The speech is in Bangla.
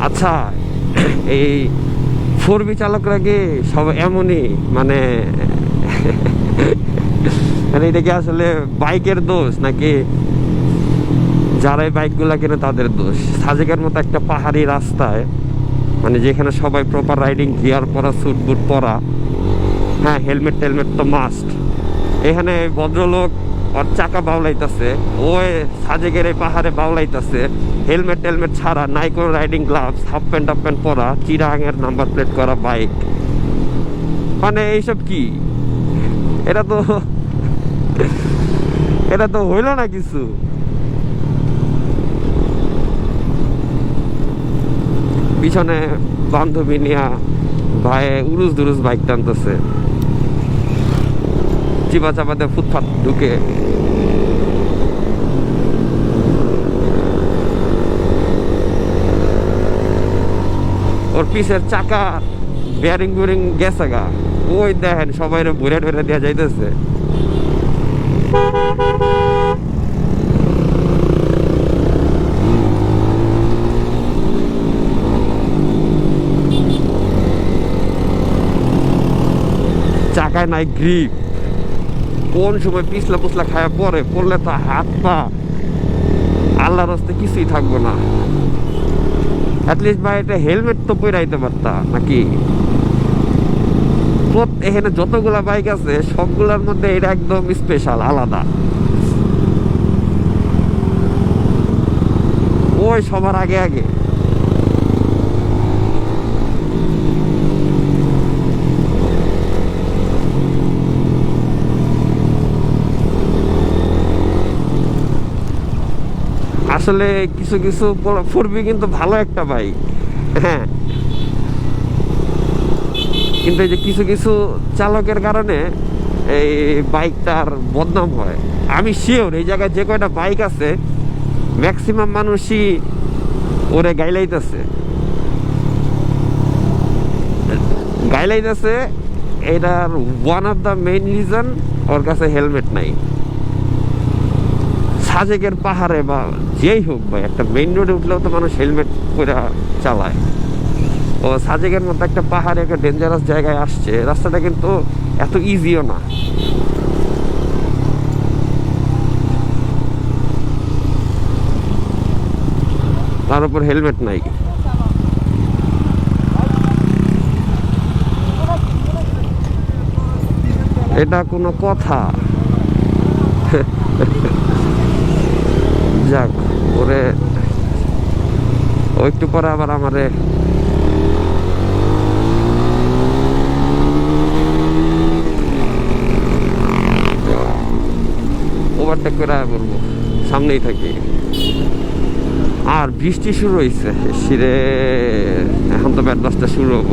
আচ্ছা এই ফোর বি চালকরা কি সব এমনই? মানে মানে এটা কি আসলে বাইকের দোষ নাকি যারা এই বাইকগুলা কিনে তাদের দোষ? সাজেকের মতো একটা পাহাড়ি রাস্তায় মানে যেখানে সবাই প্রপার রাইডিং গিয়ার পরা স্যুট বুট পরা হ্যাঁ হেলমেট টেলমেট তো মাস্ট এখানে ভদ্রলোক চাকা বাউলাইতেছে, ওই সাজেকের এই পাহাড়ে বাউলাইতেছে। হেলমেট টেলমেট ছাড়া নাই কোনো riding gloves half pant half pant পরা চিরাঙের নাম্বার প্লেট করা বাইক মানে এইসব কি? এটা তো এটা তো হইল না কিছু। পিছনে বান্ধবী নিয়া ভাই উরুস দুরুস বাইক টানতেছে। চিপা চাপাতে ফুটপাত ঢুকে। ওর পিসের চাকা বেয়ারিং বেয়ারিং গেছে গা। ওই দেখেন সবাই ভরে ভরে দেওয়া যাইতেছে। চাকায় নাই গ্রিপ কোন সময় পিছলা পুছলা খায়া পরে পড়লে তো হাত পা আল্লাহর রাস্তে কিছুই থাকব না। অ্যাটলিস্ট ভাই, এটা হেলমেট তো পরাইতে পারতা, নাকি? এখানে যতগুলা বাইক আছে, সবগুলোর মধ্যে এটা একদম স্পেশাল আলাদা। ওই সবার আগে আগে। আসলে কিছু কিছু ফুরবি কিন্তু ভালো একটা বাইক হ্যাঁ। কিন্তু এই যে কিছু কিছু চালকের কারণে এই বাইকটার বদনাম হয়। আমি শিওর এই জায়গায় যে কয়টা বাইক আছে ম্যাক্সিমাম মানুষই ওরে গাইলাইতেছে। গাইলাইতেছে, এটার one of the main reason ওর কাছে হেলমেট নাই। সাজেকের পাহাড়ে বা যেই হোক ভাই, একটা মেইন রোডে উঠলেও তো মানুষ হেলমেট পরে চালায়। ও সাজেকের মতো একটা পাহাড়ে একটা ডেঞ্জারাস জায়গায় আসছে, রাস্তাটা কিন্তু এত ইজিও না। তার উপর হেলমেট নাই। এটা কোনো কথা। যাক, ওরে, ও একটু পরে আবার আমারে ওভারটেক করে বলব। সামনেই থাকি। আর বৃষ্টি শুরু হয়েছে সিরে এখন তো ব্যাট শুরু হব।